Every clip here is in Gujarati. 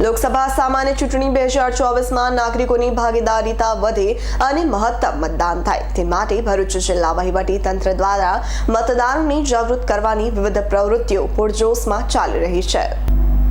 લોકસભા સામાન્ય ચૂંટણી બે હજાર ચોવીસમાં નાગરિકોની ભાગીદારીતા વધે અને મહત્તમ મતદાન થાય. તે માટે ભરૂચ જિલ્લા વહીવટી તંત્ર દ્વારા મતદારોને જાગૃત કરવાની વિવિધ પ્રવૃત્તિઓ પૂરજોશમાં ચાલી રહી છે.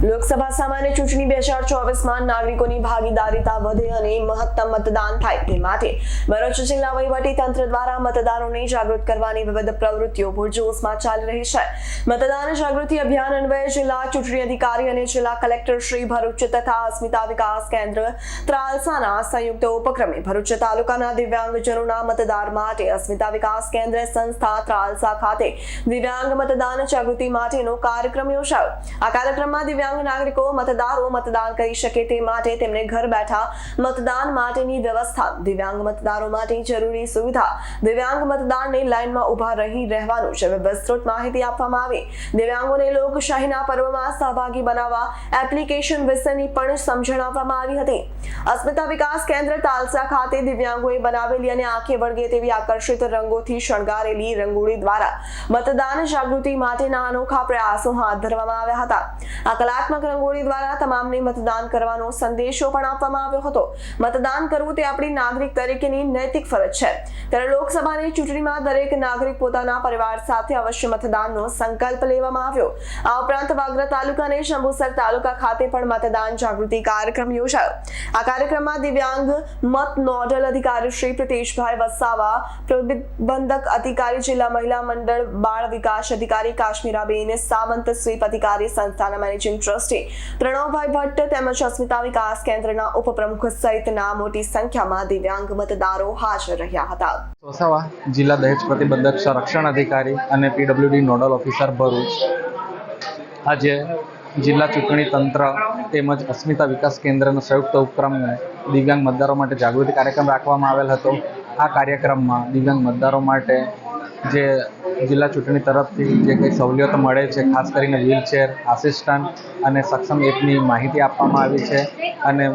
લોકસભા સામાન્ય ચૂંટણી બે હજાર ચોવીસમાં નાગરિકોની ભાગીદારીતા વધે અને મહત્તમ મતદાન થાય તે માટે ભરૂચ જિલ્લા વહીવટી દ્વારા મતદારોને જાગૃત કરવાની વિવિધ પ્રવૃત્તિઓ પૂરજોશમાં ચાલી રહી છે. મતદાન જાગૃતિ અભિયાન અન્વયે જિલ્લા ચૂંટણી અધિકારી અને જિલ્લા કલેક્ટર શ્રી ભરૂચ તથા અસ્મિતા વિકાસ કેન્દ્ર ત્રાલસાના સંયુક્ત ઉપક્રમે ભરૂચ તાલુકાના દિવ્યાંગજનોના મતદાર માટે અસ્મિતા વિકાસ કેન્દ્ર સંસ્થા ત્રાલસા ખાતે દિવ્યાંગ મતદાન જાગૃતિ માટેનો કાર્યક્રમ યોજાયો. આ કાર્યક્રમમાં દિવ્યાંગ નાગરિકો મતદારો મતદાન કરી શકે તે માટે તેમને ઘર બેઠા મતદાન માટેની વ્યવસ્થા, દિવ્યાંગ મતદારો માટે જરૂરી સુવિધા, દિવ્યાંગ મતદારને લાઇનમાં ઊભા રહી રહેવાનું છે. વિસ્તૃત માહિતી આપવામાં આવી. દિવ્યાંગોને લોકશાહીના પર્વમાં સહભાગી બનાવવા એપ્લિકેશન વિશેની પણ સમજણ આપવામાં આવી હતી. અસ્મિતા વિકાસ કેન્દ્ર તાલસા ખાતે દિવ્યાંગોએ બનાવેલી અને આંખે વળગે તેવી આકર્ષિત રંગોથી શણગારેલી રંગોળી દ્વારા મતદાન જાગૃતિ માટેના અનોખા પ્રયાસો હાથ ધરવામાં આવ્યા હતા. આ કલાત્મક રંગોળી દ્વારા તમામને મતદાન કરવાનો સંદેશો પણ આપવામાં આવ્યો હતો. મતદાન કરવું તે આપણી નાગરિક તરીકેની નૈતિક ફરજ છે. ત્યારે લોકસભાની ચૂંટણીમાં દરેક નાગરિક પોતાના પરિવાર સાથે અવશ્ય મતદાનનો સંકલ્પ લેવામાં આવ્યો. આ ઉપરાંત વાગરા તાલુકા અને શંભુસર તાલુકા ખાતે પણ મતદાન જાગૃતિ કાર્યક્રમ યોજાયો. આ કાર્યક્રમમાં દિવ્યાંગ મત નોડલ અધિકારી શ્રી પ્રિતેશભાઈ વસાવા, પ્રતિબંધક અધિકારી જિલ્લા મહિલા મંડળ બાળ વિકાસ અધિકારી કાશ્મીરાબેન સામંત, સ્વીપ અધિકારી સંસ્થાના મેનેજિંગ ટ્રસ્ટી પ્રણવભાઈ ભટ્ટ તેમજ અસ્મિતા વિકાસ કેન્દ્રના ઉપપ્રમુખ સહિતના મોટી સંખ્યામાં દિવ્યાંગ મતદારો હાજર રહ્યા હતા. વસાવા જિલ્લા દહેજ પ્રતિબંધક સંરક્ષણ અધિકારી અને પીડબ્લ્યુડી નોડલ ઓફિસર ભરૂચ. આજે જિલ્લા ચૂંટણી તંત્ર તેમજ અસ્મિતા વિકાસ કેન્દ્રનો સંયુક્ત ઉપક્રમે દિવ્યાંગ મતદારો માટે જાગૃતિ કાર્યક્રમ રાખવામાં આવેલ હતો. આ કાર્યક્રમમાં દિવ્યાંગ મતદારો માટે જે જિલ્લા ચૂંટણી તરફથી જે કંઈ સવલતો મળે છે, ખાસ કરીને વ્હીલચેર આસિસ્ટન્ટ અને સક્ષમ એપની માહિતી આપવામાં આવી છે. અને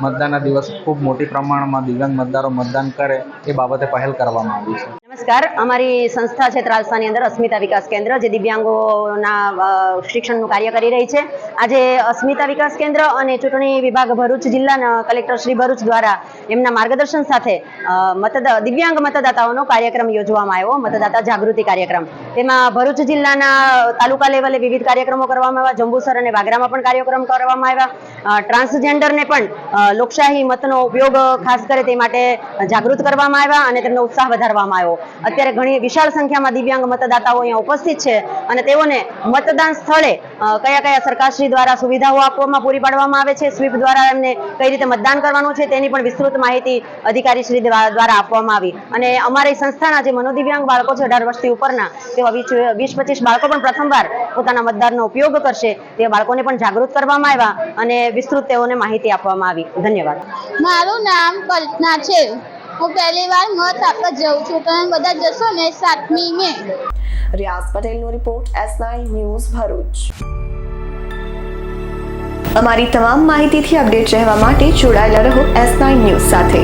મતદાનના દિવસ ખૂબ મોટી પ્રમાણમાં દિવ્યાંગ મતદારો મતદાન કરે એ બાબતે પહેલ કરવામાં આવી છે. નમસ્કાર. અમારી સંસ્થા છે ત્રાલસાની અંદર અસ્મિતા વિકાસ કેન્દ્ર, જે દિવ્યાંગોના શિક્ષણનું કાર્ય કરી રહી છે. આજે અસ્મિતા વિકાસ કેન્દ્ર અને ચૂંટણી વિભાગ ભરૂચ જિલ્લાના કલેક્ટર શ્રી ભરૂચ દ્વારા એમના માર્ગદર્શન સાથે મતદા, દિવ્યાંગ મતદાતાઓનો કાર્યક્રમ યોજવામાં આવ્યો, મતદાતા જાગૃતિ કાર્યક્રમ. તેમાં ભરૂચ જિલ્લાના તાલુકા લેવલે વિવિધ કાર્યક્રમો કરવામાં આવ્યા, જંબુસર અને વાગરામાં પણ કાર્યક્રમ કરવામાં આવ્યા. ટ્રાન્સજેન્ડરને પણ લોકશાહી મતનો ઉપયોગ, ખાસ કરે તે માટે જાગૃત કરવામાં આવ્યા અને તેમનો ઉત્સાહ વધારવામાં આવ્યો. અત્યારે ઘણી વિશાળ સંખ્યામાં દિવ્યાંગ મતદાતાઓ અહીંયા ઉપસ્થિત છે અને તેઓને મતદાન સ્થળે કયા કયા સરકારશ્રી દ્વારા સુવિધાઓ આપવામાં પૂરી પાડવામાં આવે છે, સ્વીપ દ્વારા એમને કઈ રીતે મતદાન કરવાનું છે તેની પણ વિસ્તૃત માહિતી અધિકારીશ્રી દ્વા- દ્વારા આપવામાં આવી. અને અમારી સંસ્થાના જે મનોદિવ્યાંગ બાળકો છે, અઢાર વર્ષથી ઉપરના તેવા વીસ પચીસ બાળકો પણ પ્રથમવાર પોતાના મતદારનો ઉપયોગ કરશે, તે બાળકોને પણ જાગૃત કરવામાં આવ્યા અને વિસ્તૃત તેઓને માહિતી આપવામાં આવી. ધન્યવાદ. મારું નામ કલ્પના છે. હું પહેલી વાર મત આપવા જઉં છું. તમે બધા જશો ને સાતમી મે. રિયાઝ પટેલનો રિપોર્ટ એસ ન્યૂઝ ભરૂચ. અમારી તમામ માહિતીથી અપડેટ રહેવા માટે જોડાયેલા રહો એસ ન્યૂઝ સાથે.